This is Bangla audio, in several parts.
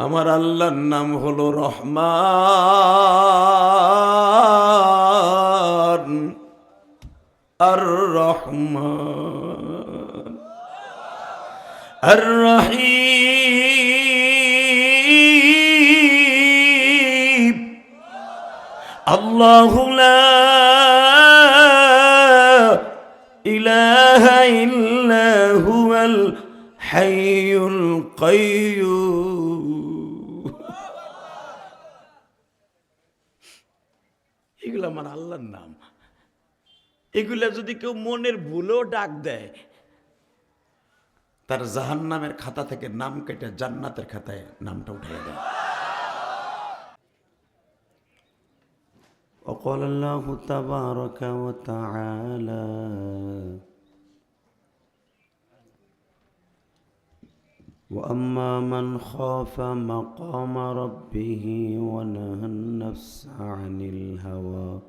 আমার আল্লাহর নাম হলো রহমান। আর রহমান। আর রহিম। আল্লাহ লা ইলাহা ইল্লা হুয়াল হাইয়ুল এগুলো আমার আল্লাহর নাম এগুলা যদি কেউ মনের ভুলেও ডাক দেয় তার জাহান নামের খাতা থেকে নাম কেটে জান্নাতের খাতায় নামটা উঠিয়ে দেয় وقال الله تبارك وتعالى وأما من خاف مقام ربه ونهى النفس عن الهوى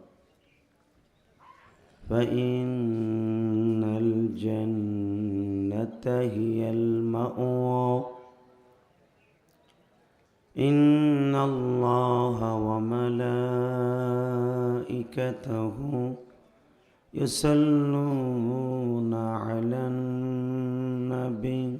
فإن الجنة هي المأوى. إن الله وملائكته يصلون على النبي.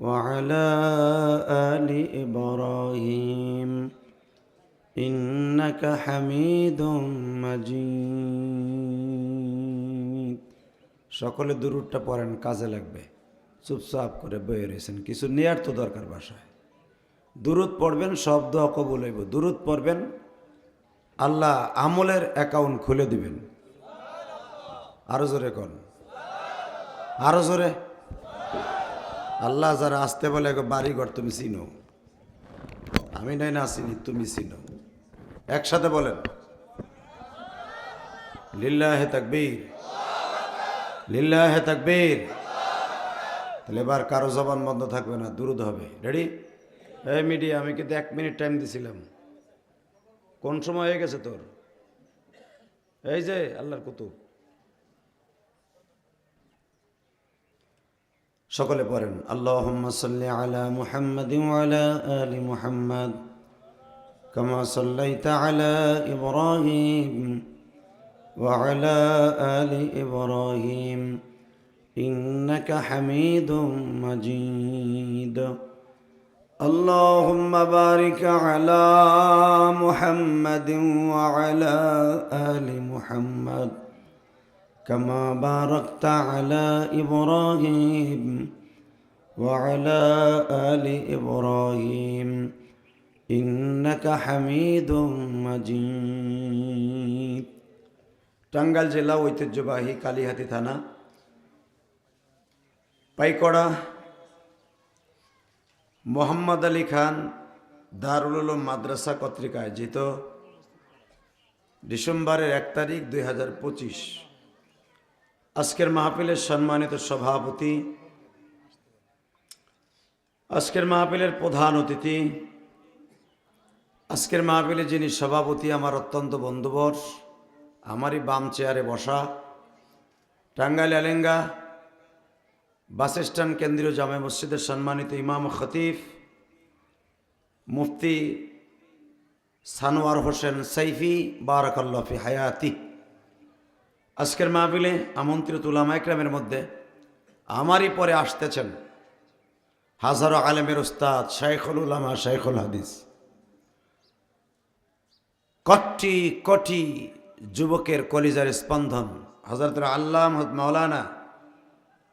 وعلى ال ابراهيم انك حميد مجيد সকলে দুরুদটা পড়েন কাজে লাগবে চুপচাপ করে বয়ে রয়েছেন কিছু নেয়ার তো দরকার বাসায় দুরুদ পড়বেন শব্দ কবুল হইব দুরুদ পড়বেন আল্লাহ আমলের অ্যাকাউন্ট খুলে দিবেন আরো জোরে কন আরো জোরে আল্লাহ যারা আসতে বলে গো বাড়ি ঘর তুমি চিনো। আমি নাই না চিনি, তুমি চিনো। একসাথে বলেন। লিল্লাহে তাকবীর। লিল্লাহে তাকবীর। তাহলে এবার কারও জবান বন্ধ থাকবে না, দুরুদ হবে। রেডি এই মিডিয়া, আমি কিন্তু এক মিনিট টাইম দিছিলাম। কোন সময় হয়ে গেছে তোর? এই যে, আল্লাহর কুতুব। সকলে পড়েন আল্লাহুম্মা সাল্লি আলা মুহাম্মাদিন ওয়া আলা আলি মুহাম্মাদ কামা সাল্লাইতা আলা ইব্রাহিম ওয়া আলা আলি ইব্রাহিম ইন্নাকা হামিদুম মাজিদ اللهم بارك على محمد وعلى آل محمد كما باركت على إبراهيم وعلى آل إبراهيم إنك حميد مجيد টাঙ্গাইল জেলা ঐতিহ্যবাহী কালীহাতি থানা পাইকড়া মোহাম্মদ আলী খান দারুল উলুম মাদ্রাসা কর্তৃক আয়োজিত ডিসেম্বরের এক তারিখ দুই হাজার পঁচিশ আজকের মাহফিলের সম্মানিত সভাপতি, আজকের মাহফিলের প্রধান অতিথি, আজকের মাহফিলে যিনি সভাপতি, আমার অত্যন্ত বন্ধুবর, আমারই বাম চেয়ারে বসা টাঙ্গাইল আলেঙ্গা বাস কেন্দ্রীয় জামে মসজিদের সম্মানিত ইমাম খতিফ মুফতি সানোয়ার হোসেন সাইফি বারাকাল্লাফি হায়াতি। আজকের মাহবিলে আমন্ত্রিত উলামা একরামের মধ্যে আমারই পরে আসতেছেন হাজারো আলেমের উস্তাদ শাইখুল উলামা শাইখুল হাদিস। কটি কটি যুবকের কলিজার স্পন্দন হজরত আল্লাহ মৌলানা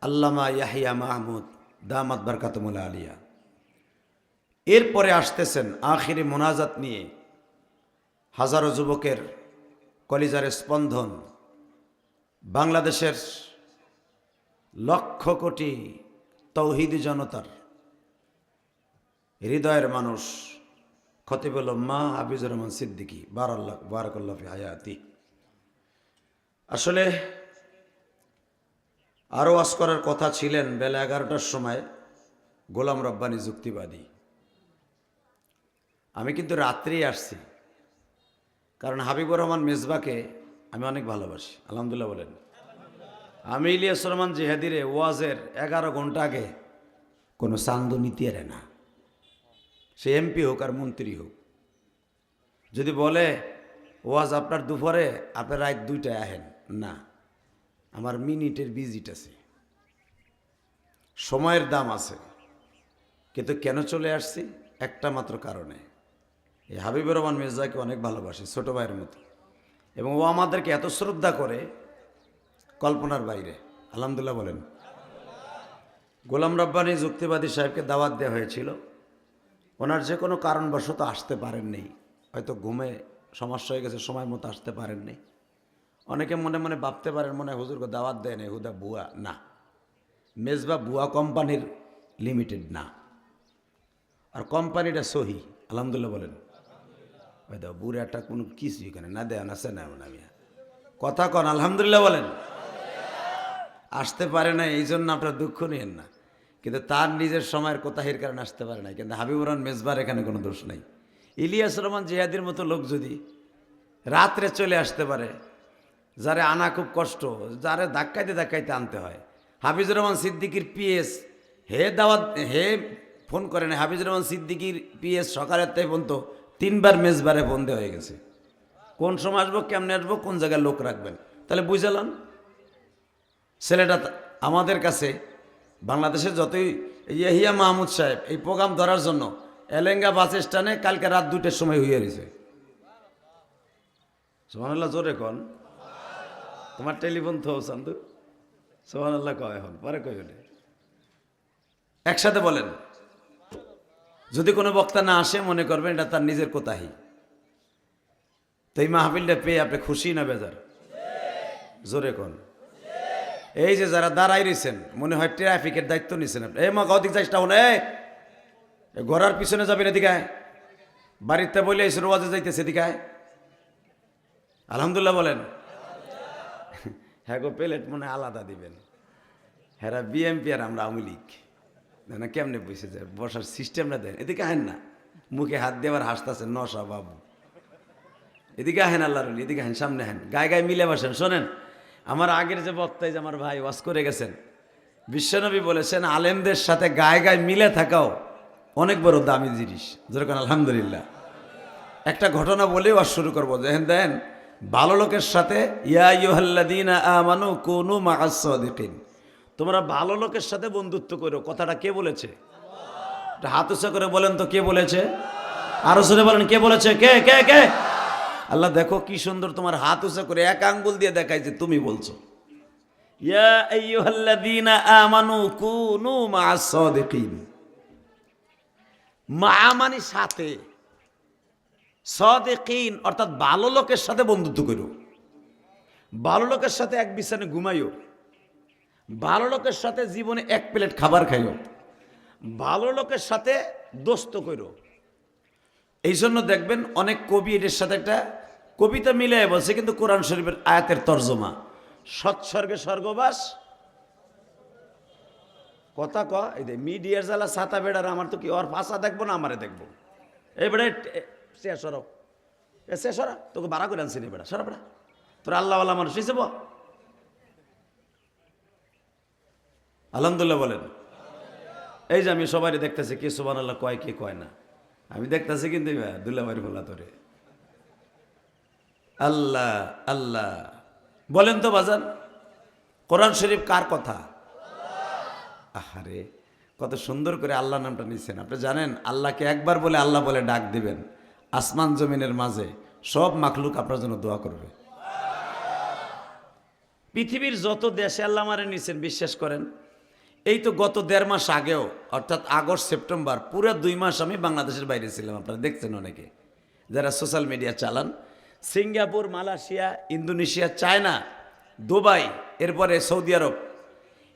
আল্লামা ইয়াহিয়া মাহমুদ দামাত বরকাতমুল্লা আলিয়া। এরপরে আসতেছেন আখিরি মোনাজাত নিয়ে হাজারো যুবকের কলিজার স্পন্দন বাংলাদেশের লক্ষ কোটি তৌহিদি জনতার হৃদয়ের মানুষ খতিবুল মা হাফিজুর রহমান সিদ্দিকী, বারাল্লাহ বারাকাল্লাহ ফি হায়াতি। আসলে আরও ওয়াজ করার কথা ছিলেন বেলা এগারোটার সময় গোলাম রব্বানি যুক্তিবাদী। আমি কিন্তু রাত্রেই আসছি, কারণ হাবিবুর রহমান মেজবাকে আমি অনেক ভালোবাসি, আলহামদুলিল্লাহ বলেন। আমি ইলিয়াস রহমান জেহাদিরে ওয়াজের এগারো ঘণ্টা আগে কোনো চান্দু নিতে এরে না। সে এমপি হোক আর মন্ত্রী হোক। যদি বলে, ওয়াজ আপনার দুপুরে আপনার রাত দুইটায় আহেন। না, আমার মিনিটের ভিজিট আছে। সময়ের দাম আছে। কিন্তু কেন চলে আসছি? একটা মাত্র কারণে। এই হাবিবুর রহমান মির্জাকে অনেক ভালোবাসি, ছোটো ভাইয়ের মতো। এবং ও আমাদেরকে এত শ্রদ্ধা করে কল্পনার বাইরে। আলহামদুলিল্লাহ বলেন। গোলাম রব্বানি যুক্তিবাদী সাহেবকে দাওয়াত দেওয়া হয়েছিল। ওনার যে কোনো কারণবশত আসতে পারেননি। হয়তো ঘুমে সমস্যা হয়ে গেছে, সময় মতো আসতে পারেননি। অনেকে মনে মনে ভাবতে পারেন, মনে হুজুরকে দাওয়াত দেয় না হুদা বুয়া, না। মেজবা বুয়া কোম্পানির লিমিটেড না। আর কোম্পানিটা সহি, আলহামদুলিল্লাহ বলেন। ওই দাও বুড়াটা কোনো কিছু এখানে না দেয়, না সে না আমি কথা কন, আলহামদুলিল্লাহ বলেন। আসতে পারে না, এই জন্য আপনার দুঃখ নিয়েন না। কিন্তু তার নিজের সময়ের কোথাহির কারণে আসতে পারে না। কিন্তু হাবিবুর রহমান মেজবার এখানে কোনো দোষ নাই। ইলিয়াস রহমান জিহাদির মতো লোক যদি রাত্রে চলে আসতে পারে, যারে আনা খুব কষ্ট, যারে ধাক্কাইতে ধাক্কাইতে আনতে হয়, হাফিজুর রহমান সিদ্দিকির পিএস, হে দাওয়াত, হে ফোন করেন, হাফিজুর রহমান সিদ্দিকির পিএস সকালের তাই পর্যন্ত তিনবার মেজবারে দেওয়া হয়ে গেছে। কোন সময় আসব, কেমনে আসব, কোন জায়গায় লোক রাখবেন? তাহলে বুঝালাম ছেলেটা আমাদের কাছে, বাংলাদেশের যতই ইয়াহিয়া মাহমুদ সাহেব, এই প্রোগ্রাম ধরার জন্য এলেঙ্গা বাস স্ট্যান্ডে কালকে রাত দুটের সময় হইয়া রয়েছে সোহানাল্লাহ জোরে কন। তোমার টেলিফোন তো শান্তু সোহানাল্লাহ কয় এখন, পরে কই ওঠে একসাথে বলেন। যদি কোনো বক্তা না আসে, মনে করবেন এটা তার নিজের কোথাহি তো এই মাহফিলটা পেয়ে আপনি খুশি না বেজার? জোরে কন। এই যে যারা দাঁড়াই রয়েছেন মনে হয় ট্রাফিকের দায়িত্ব নিছেন আপনি। এই মা কদিক যাইসটা এ ঘোড়ার পিছনে যাবেন এদিকে আয়। বাড়িতে বলে এসে রোয়াজে যাইতেছে এদিকে আয়। আলহামদুলিল্লাহ বলেন। হ্যাঁ গো, প্লেট মনে আলাদা দিবেন। হ্যাঁ বিএমপি আর আমরা আওয়ামী লীগ। না কেমনে বসে যায়? বসার সিস্টেমটা দেন এদিকে আহেন না। মুখে হাত দেওয়ার হাসতেছে নশা বাবু। এদিকে আহেন আল্লাহ রলি, এদিকে আহেন, সামনে আহেন। গায়ে গায়ে মিলে বসেন। শোনেন, আমার আগের যে বক্তায় যে আমার ভাই ওয়াজ করে গেছেন, বিশ্বনবী বলেছেন, আলেমদের সাথে গায়ে গায়ে মিলে থাকাও অনেক বড় দামি জিনিস। যেরকম আলহামদুলিল্লাহ। একটা ঘটনা বলে ওয়াজ শুরু করব। দেখেন দেন ভালো লোকের সাথে, ইয়া ইউহাল্লাদিনা আমানু কুনু মাআস-সাদিকিন। তোমরা ভালো লোকের সাথে বন্ধুত্ব করো। কথাটা কে বলেছে? হাত উঁচা করে বলেন তো, কে বলেছে? আরও শুনে বলেন, কে বলেছে? কে কে কে? আল্লাহ, দেখো কি সুন্দর তোমার হাত উঁচা করে এক আঙ্গুল দিয়ে দেখাই যে তুমি বলছো। আমানু কুনু সাদিকিন। মা মানে সাথে। অর্থাৎ ভালো লোকের সাথে বন্ধুত্ব করো। ভালো লোকের সাথে এক বিছানে ঘুমাইও। ভালো লোকের সাথে জীবনে এক প্লেট খাবার খাইও। ভালো লোকের সাথে দোস্ত করো এই জন্য দেখবেন অনেক কবি এটার সাথে একটা কবিতা মিলে বলছে, কিন্তু কোরআন শরীফের আয়াতের তর্জমা। সৎসর্গে স্বর্গবাস। কথা ক, এই মিডিয়ার জ্বালা ছাতা বেড়ার, আমার তো কি ওর ভাষা দেখব না আমারে দেখব? এই বেড়া শেষ সরব এ, শেষ সরা, তোকে বাড়া করে আনছি নি বেড়া, সরা বেড়া। তোর আল্লাহ আল্লাহ মানুষ হিসেব আলহামদুলিল্লাহ বলেন। এই যে আমি সবাই দেখতেছি, কে সুবান আল্লাহ কয়, কে কয় না? আমি দেখতেছি কিন্তু দুল্লাবাড়ি বলা তোরে আল্লাহ আল্লাহ। বলেন তো বাজান, কোরআন শরীফ কার কথা? আহারে, কত সুন্দর করে আল্লাহ নামটা নিচ্ছেন আপনি জানেন, আল্লাহকে একবার বলে আল্লাহ বলে ডাক দিবেন। আসমান জমিনের মাঝে সব মাখলুক আপনার জন্য দোয়া করবে। পৃথিবীর যত দেশে আল্লাহ মারে নিছেন, বিশ্বাস করেন এই তো গত দেড় মাস আগেও, অর্থাৎ আগস্ট, সেপ্টেম্বর, পুরো দুই মাস আমি বাংলাদেশের বাইরে ছিলাম, আপনারা দেখছেন অনেকে। যারা সোশ্যাল মিডিয়া চালান, Singapore, Malaysia, Indonesia, China, Dubai, এরপরে সৌদি আরব,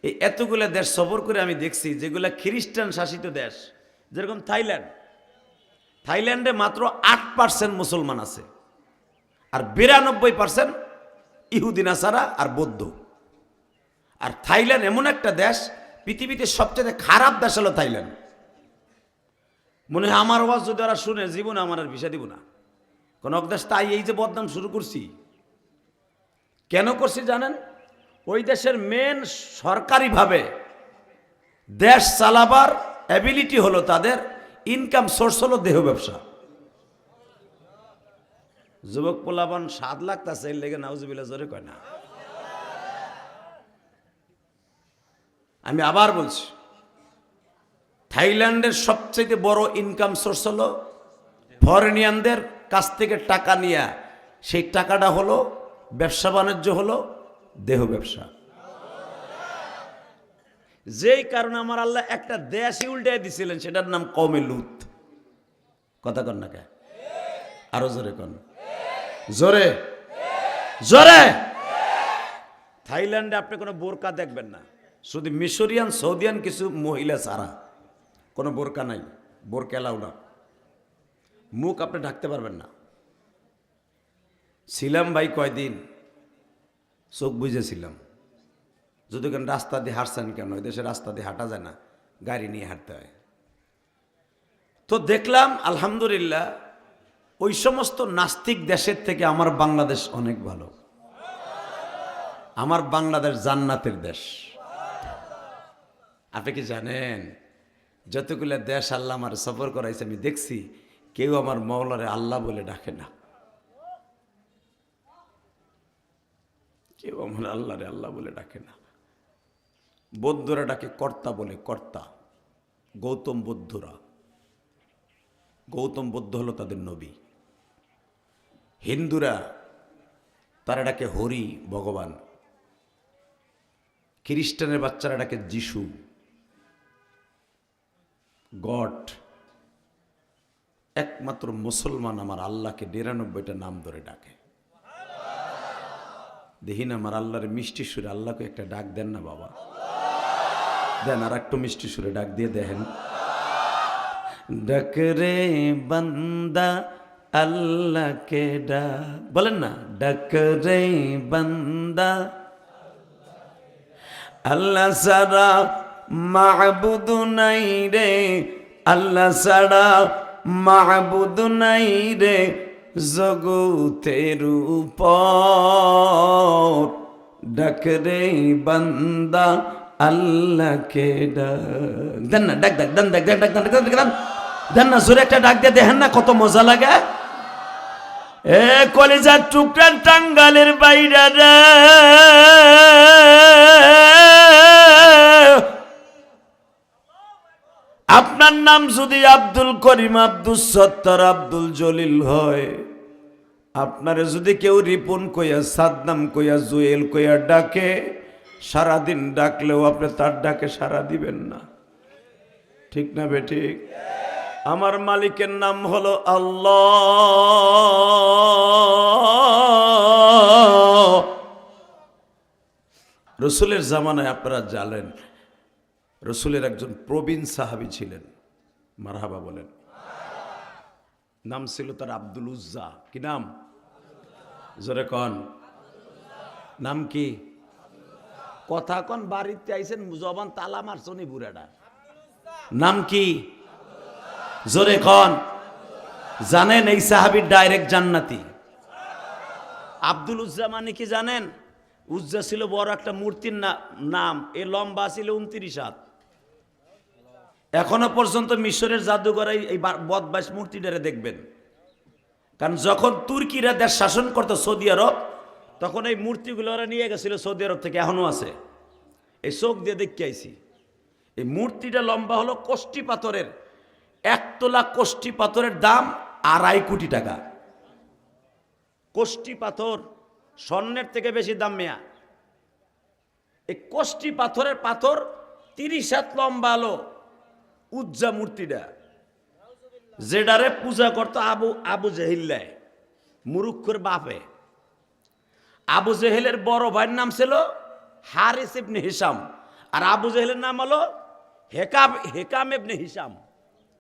এই এতগুলো দেশ সফর করে আমি দেখছি, যেগুলা খ্রিস্টান শাসিত দেশ, যেরকম থাইল্যান্ড। থাইল্যান্ডে মাত্র আট পার্সেন্ট মুসলমান আছে, আর বিরানব্বই পার্সেন্ট ইহুদিন আসারা আর বৌদ্ধ। আর থাইল্যান্ড এমন একটা দেশ পৃথিবীতে সবচেয়ে খারাপ দেশ হলো থাইল্যান্ড। মনে হয় আমার আওয়াজ যদি ওরা শুনে, জীবনে আমার আর ভিসা দিব না। কোন দেশ তাই এই যে বদনাম শুরু করছি। কেন করছি জানেন? ওই দেশের মেন সরকারিভাবে দেশ চালাবার অ্যাবিলিটি হলো তাদের ইনকাম সোর্স হলো দেহ ব্যবসা। যুবক পোলাবান সাত লাখ তা সেই লেগে নাউজুবিল্লা জোরে কয় না। আমি আবার বলছি, থাইল্যান্ডের সবচেয়ে বড় ইনকাম সোর্স হলো ফরেনিয়ানদের কাছ থেকে টাকা নিয়ে। সেই টাকাটা হলো ব্যবসা বাণিজ্য হলো দেহ ব্যবসা। যেই কারণে আমার আল্লাহ একটা দেশই উল্টে দিছিলেন, সেটার নাম কমে লুত। কথা কন না কে? আরও জোরে কন। জোরে? জোরে? থাইল্যান্ডে আপনি কোনো বোরকা দেখবেন না। শুধু মিশরিয়ান, সৌদিয়ান কিছু মহিলা ছাড়া কোনো বোরকা নাই, বোরকা এলাও না। মুখ আপনি ঢাকতে পারবেন না। ছিলাম ভাই কয়দিন, চোখ বুঝেছিলাম যদি কেন রাস্তা দিয়ে হাঁটছেন কেন? দেশে রাস্তা দিয়ে হাঁটা যায় না, গাড়ি নিয়ে হাঁটতে হয়। তো দেখলাম, আলহামদুলিল্লাহ, ওই সমস্ত নাস্তিক দেশের থেকে আমার বাংলাদেশ অনেক ভালো। আমার বাংলাদেশ জান্নাতের দেশ। আপনি কি জানেন যতগুলো দেশ আল্লাহ আমার সফর করাইছে, আমি দেখছি কেউ আমার মৌলারে আল্লাহ বলে ডাকে না। কেউ আমার আল্লাহরে আল্লাহ বলে ডাকে না। বৌদ্ধরা ডাকে কর্তা বলে কর্তা, গৌতম বৌদ্ধরা। গৌতম বৌদ্ধ হলো তাদের নবী। হিন্দুরা তারা ডাকে হরি ভগবান। খ্রিস্টানের বাচ্চারা ডাকে যিশু। গড। একমাত্র মুসলমান আমার আল্লাহকে নিরানব্বইটা নাম ধরে ডাকে। দেখি না, আমার আল্লাহর মিষ্টি সুরে আল্লাহকে একটা ডাক দেন না বাবা। দেন আর একটু মিষ্টি সুরে ডাক দিয়ে দেখেন। ডাক রে বান্দা, আল্লাহকে ডাক। বলেন না, ডাক রে বান্দা, আল্লাহ সারা মাহবুদ নাই রে, আল্লাহ সারা মাহবুদ নাই রে জগতের উপর ডাক রে বান্দা, আল্লাহকে ডাক। দেন না, ডাক ডাক, দেন ডাক ডাক ডাক ডাক ডাক দেন না, জোরে একটা ডাক দিয়ে দেখেন না কত মজা লাগে। এ কলেজার টুকরান টাঙ্গালের বাইরা রে। নাম যদি আব্দুল করিম আব্দুল সত্তর আব্দুল জলিল হয়, আপনারে যদি কেউ রিপন কইয়া, সাদ্দাম কইয়া, জুয়েল কইয়া ডাকে, সারাদিন ডাকলেও আপনি তার ডাকে সারা দিবেন না। ঠিক না বে ঠিক? আমার মালিকের নাম হলো আল্লাহ। রসুলের জামানায় আপনারা জানেন, রসুলের একজন প্রবীণ সাহাবি ছিলেন। মারহাবা বলেন। নাম ছিল তার আব্দুল উজ্জা। কি নাম? জোরে কন। নাম কি? কথা কন, বাড়িতে আইসেন জবান তালা মারছনি বুড়াটা। নাম কি? জোরে কন। জানেন এই সাহাবির ডাইরেক্ট জান্নাতি। আব্দুল উজ্জা মানে কি জানেন? উজ্জা ছিল বড় একটা মূর্তির নাম। এ লম্বা ছিল উনত্রিশ হাত। এখনও পর্যন্ত মিশরের জাদুঘরে এই বা- বদমাইশ মূর্তিটারে দেখবেন। কারণ যখন তুর্কিরা দেশ শাসন করতো সৌদি আরব, তখন এই মূর্তিগুলো ওরা নিয়ে গেছিল সৌদি আরব থেকে, এখনও আছে। এই চোখ দিয়ে দেখতে আইছি। এই মূর্তিটা লম্বা হলো কোষ্টি পাথরের। এক তোলা কোষ্টি পাথরের দাম আড়াই কোটি টাকা। কোষ্টি পাথর স্বর্ণের থেকে বেশি দাম মেয়া। এই কোষ্টি পাথরের পাথর তিরিশ হাত লম্বা আলো উজ্জা মূর্তিটা। যেডারে পূজা করত আবু আবু জেহিল্লায় মুরুক্ষর বাপে। আবু জেহেলের বড় ভাইয়ের নাম ছিল হারিস ইবনে হিসাম আর আবু জেহেলের নাম হলো হেকাব, হেকাম ইবনে হিসাম